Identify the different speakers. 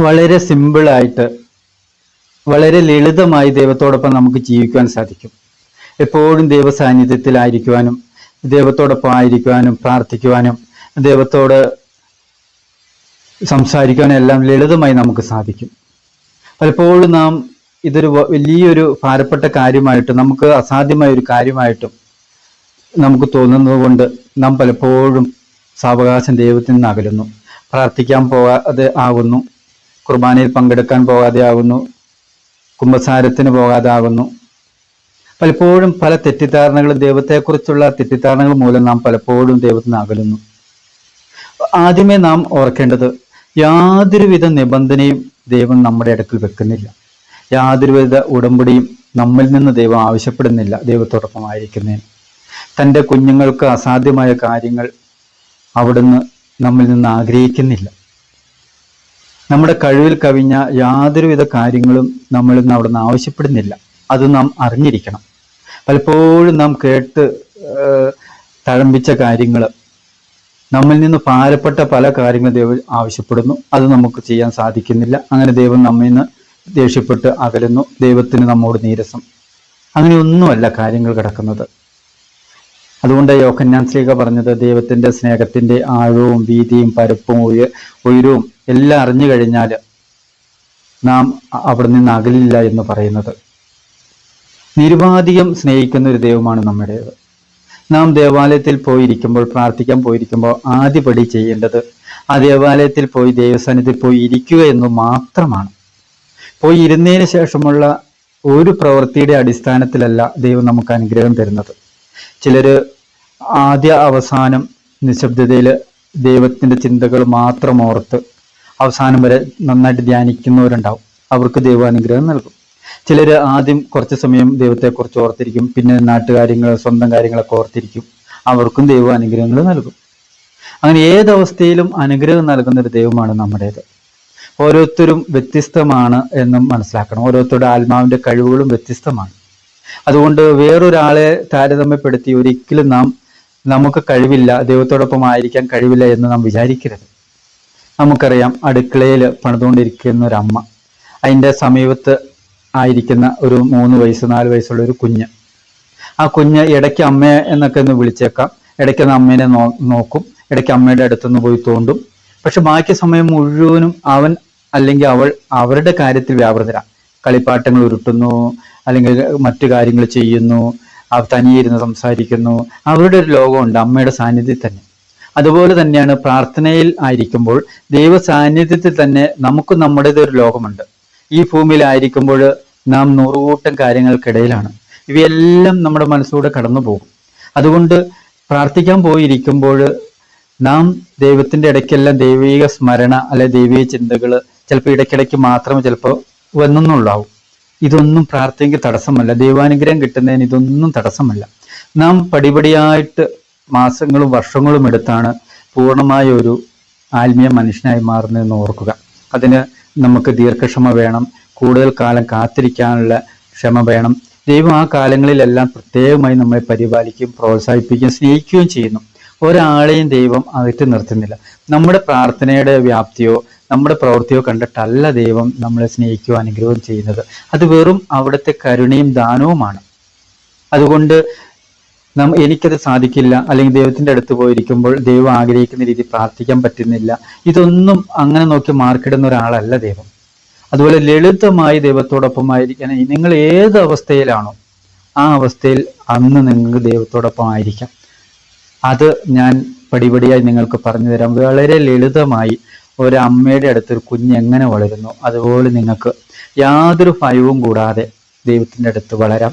Speaker 1: വളരെ സിമ്പിളായിട്ട് വളരെ ലളിതമായി ദൈവത്തോടൊപ്പം നമുക്ക് ജീവിക്കുവാൻ സാധിക്കും. എപ്പോഴും ദൈവ സാന്നിധ്യത്തിലായിരിക്കുവാനും ദൈവത്തോടൊപ്പം ആയിരിക്കുവാനും പ്രാർത്ഥിക്കുവാനും ദൈവത്തോട് സംസാരിക്കുവാനും എല്ലാം ലളിതമായി നമുക്ക് സാധിക്കും. പലപ്പോഴും നാം ഇതൊരു വലിയൊരു ഭാരപ്പെട്ട കാര്യമായിട്ട് നമുക്ക് അസാധ്യമായ ഒരു കാര്യമായിട്ടും നമുക്ക് തോന്നുന്നത് കൊണ്ട് നാം പലപ്പോഴും സാവകാശം ദൈവത്തിൽ നിന്ന് അകലുന്നു. പ്രാർത്ഥിക്കാൻ പോകാതെ ആകുന്നു. കുർബാനയിൽ പങ്കെടുക്കാൻ പോകാതെ ആവുന്നു കുംഭസാരത്തിന് പോകാതെ ആവുന്നു പലപ്പോഴും പല തെറ്റിദ്ധാരണകളും ദൈവത്തെക്കുറിച്ചുള്ള തെറ്റിദ്ധാരണകൾ മൂലം നാം പലപ്പോഴും ദൈവത്തിന് അകലുന്നു. ആദ്യമേ നാം ഓർക്കേണ്ടത് യാതൊരുവിധ നിബന്ധനയും ദൈവം നമ്മുടെ അടുക്കൽ വെക്കുന്നില്ല. യാതൊരുവിധ ഉടമ്പടിയും നമ്മിൽ നിന്ന് ദൈവം ആവശ്യപ്പെടുന്നില്ല ദൈവത്തോടൊപ്പം ആയിരിക്കുന്നതിന് തന്റെ കുഞ്ഞുങ്ങൾക്ക് അസാധ്യമായ കാര്യങ്ങൾ അവിടുന്ന് നമ്മിൽ നിന്ന് ആഗ്രഹിക്കുന്നില്ല. നമ്മുടെ കഴിവിൽ കവിഞ്ഞ യാതൊരുവിധ കാര്യങ്ങളും നമ്മളിൽ നിന്ന് അവിടുന്ന് ആവശ്യപ്പെടുന്നില്ല. അത് നാം അറിഞ്ഞിരിക്കണം. പലപ്പോഴും നാം കേട്ട് തഴമ്പിച്ച കാര്യങ്ങൾ നമ്മിൽ നിന്ന് ഭാരപ്പെട്ട പല കാര്യങ്ങളും ദൈവം ആവശ്യപ്പെടുന്നു. അത് നമുക്ക് ചെയ്യാൻ സാധിക്കുന്നില്ല. അങ്ങനെ ദൈവം നമ്മിൽ നിന്ന് ദേഷ്യപ്പെട്ട് അകലുന്നു. ദൈവത്തിന് നമ്മോട് നീരസം. അങ്ങനെയൊന്നുമല്ല കാര്യങ്ങൾ കിടക്കുന്നത്. അതുകൊണ്ട് യോഹന്നാൻ ശ്രീക പറഞ്ഞത് ദൈവത്തിന്റെ സ്നേഹത്തിന്റെ ആഴവും വീതിയും പരപ്പും ഉയ ഉയരവും എല്ലാം അറിഞ്ഞു കഴിഞ്ഞാൽ നാം അവിടെ നിന്ന് അകലില്ല എന്ന് പറയുന്നത്. നിരുപാധികം സ്നേഹിക്കുന്ന ഒരു ദൈവമാണ് നമ്മുടേത്. നാം ദേവാലയത്തിൽ പോയിരിക്കുമ്പോൾ പ്രാർത്ഥിക്കാൻ പോയിരിക്കുമ്പോൾ ആദ്യപടി ചെയ്യേണ്ടത് ആ ദേവാലയത്തിൽ പോയി ദൈവസ്ഥാനത്തിൽ പോയി ഇരിക്കുക എന്ന് മാത്രമാണ്. പോയി ഇരുന്നതിന് ശേഷമുള്ള ഒരു പ്രവൃത്തിയുടെ അടിസ്ഥാനത്തിലല്ല ദൈവം നമുക്ക് അനുഗ്രഹം തരുന്നത്. ചിലര് ആദ്യ അവസാനം നിശബ്ദതയിൽ ദൈവത്തിന്റെ ചിന്തകൾ മാത്രം ഓർത്ത് അവസാനം വരെ നന്നായിട്ട് ധ്യാനിക്കുന്നവരുണ്ടാവും. അവർക്ക് ദൈവാനുഗ്രഹം നൽകും. ചിലർ ആദ്യം കുറച്ച് സമയം ദൈവത്തെക്കുറിച്ച് ഓർത്തിരിക്കും. പിന്നെ നാട്ടുകാര്യങ്ങൾ സ്വന്തം കാര്യങ്ങളൊക്കെ ഓർത്തിരിക്കും. അവർക്കും ദൈവാനുഗ്രഹങ്ങൾ നൽകും. അങ്ങനെ ഏതവസ്ഥയിലും അനുഗ്രഹം നൽകുന്ന ഒരു ദൈവമാണ് നമ്മുടേത്. ഓരോരുത്തരും വ്യത്യസ്തമാണ് എന്നും മനസ്സിലാക്കണം. ഓരോരുത്തരുടെ ആത്മാവിന്റെ കഴിവുകളും വ്യത്യസ്തമാണ്. അതുകൊണ്ട് വേറൊരാളെ താരതമ്യപ്പെടുത്തി ഒരിക്കലും നാം നമുക്ക് കഴിവില്ല ദൈവത്തോടൊപ്പം ആയിരിക്കാൻ കഴിവില്ല എന്ന് നാം വിചാരിക്കരുത്. നമുക്കറിയാം അടുക്കളയിൽ പണിതുകൊണ്ടിരിക്കുന്ന ഒരു അമ്മ അതിന്റെ സമീപത്ത് ആയിരിക്കുന്ന ഒരു മൂന്ന് വയസ്സ് നാല് വയസ്സുള്ള ഒരു കുഞ്ഞ്. ആ കുഞ്ഞ് ഇടയ്ക്ക് അമ്മ എന്നൊക്കെ ഒന്ന് വിളിച്ചേക്കാം. ഇടയ്ക്ക് ഒന്ന് അമ്മേനെ നോക്കും. ഇടയ്ക്ക് അമ്മയുടെ അടുത്തുനിന്ന് പോയി തോണ്ടും. പക്ഷെ ബാക്കി സമയം മുഴുവനും അവൻ അല്ലെങ്കിൽ അവൾ അവരുടെ കാര്യത്തിൽ വ്യാപൃതരാ. കളിപ്പാട്ടങ്ങൾ ഉരുട്ടുന്നു അല്ലെങ്കിൽ മറ്റു കാര്യങ്ങൾ ചെയ്യുന്നു അവർ തനിയിരുന്ന് സംസാരിക്കുന്നു. അവരുടെ ഒരു ലോകമുണ്ട് അമ്മയുടെ സാന്നിധ്യത്തിൽ തന്നെ. അതുപോലെ തന്നെയാണ് പ്രാർത്ഥനയിൽ ആയിരിക്കുമ്പോൾ ദൈവ സാന്നിധ്യത്തിൽ തന്നെ നമുക്ക് നമ്മുടേതൊരു ലോകമുണ്ട്. ഈ ഭൂമിയിലായിരിക്കുമ്പോൾ നാം നൂറുകൂട്ടം കാര്യങ്ങൾക്കിടയിലാണ്. ഇവയെല്ലാം നമ്മുടെ മനസ്സിലൂടെ കടന്നു പോകും അതുകൊണ്ട് പ്രാർത്ഥിക്കാൻ പോയിരിക്കുമ്പോൾ നാം ദൈവത്തിന്റെ ഇടയ്ക്കെല്ലാം ദൈവിക സ്മരണ അല്ലെ ദൈവിക ചിന്തകൾ ചിലപ്പോൾ ഇടയ്ക്കിടയ്ക്ക് മാത്രമേ ചിലപ്പോൾ വന്നെന്നുള്ളാവും. ഇതൊന്നും പ്രാർത്ഥനയ്ക്ക് തടസ്സമല്ല. ദൈവാനുഗ്രഹം കിട്ടുന്നതിന് ഇതൊന്നും തടസ്സമല്ല. നാം പടിപടിയായിട്ട് മാസങ്ങളും വർഷങ്ങളും എടുത്താണ് പൂർണമായ ഒരു ആത്മീയ മനുഷ്യനായി മാറുന്നതെന്ന് ഓർക്കുക. അതിന് നമുക്ക് ദീർഘക്ഷമ വേണം കൂടുതൽ കാലം കാത്തിരിക്കാനുള്ള ക്ഷമ വേണം. ദൈവം ആ കാലങ്ങളിലെല്ലാം പ്രത്യേകമായി നമ്മളെ പരിപാലിക്കുകയും പ്രോത്സാഹിപ്പിക്കുകയും സ്നേഹിക്കുകയും ചെയ്യുന്നു. ഒരാളെയും ദൈവം അകറ്റി നിർത്തുന്നില്ല. നമ്മുടെ പ്രാർത്ഥനയുടെ വ്യാപ്തിയോ നമ്മുടെ പ്രവൃത്തിയോ കണ്ടിട്ടല്ല ദൈവം നമ്മളെ സ്നേഹിക്കുകയോ അനുഗ്രഹവും ചെയ്യുന്നത്. അത് വെറും അവിടുത്തെ കരുണയും ദാനവുമാണ്. അതുകൊണ്ട് നം എനിക്കത് സാധിക്കില്ല അല്ലെങ്കിൽ ദൈവത്തിന്റെ അടുത്ത് പോയിരിക്കുമ്പോൾ ദൈവം ആഗ്രഹിക്കുന്ന രീതി പ്രാർത്ഥിക്കാൻ പറ്റുന്നില്ല. ഇതൊന്നും അങ്ങനെ നോക്കി മാർക്കിടുന്ന ഒരാളല്ല ദൈവം. അതുപോലെ ലളിതമായി ദൈവത്തോടൊപ്പമായിരിക്കാൻ നിങ്ങൾ ഏത് അവസ്ഥയിലാണോ ആ അവസ്ഥയിൽ അന്ന് നിങ്ങൾക്ക് ദൈവത്തോടൊപ്പം ആയിരിക്കാം. അത് ഞാൻ പടിപടിയായി നിങ്ങൾക്ക് പറഞ്ഞു തരാം. വളരെ ലളിതമായി ഒരു അമ്മയുടെ അടുത്ത് ഒരു കുഞ്ഞ് എങ്ങനെ വളരുന്നു അതുപോലെ നിങ്ങൾക്ക് യാതൊരു ഭയവും കൂടാതെ ദൈവത്തിന്റെ അടുത്ത് വളരാം.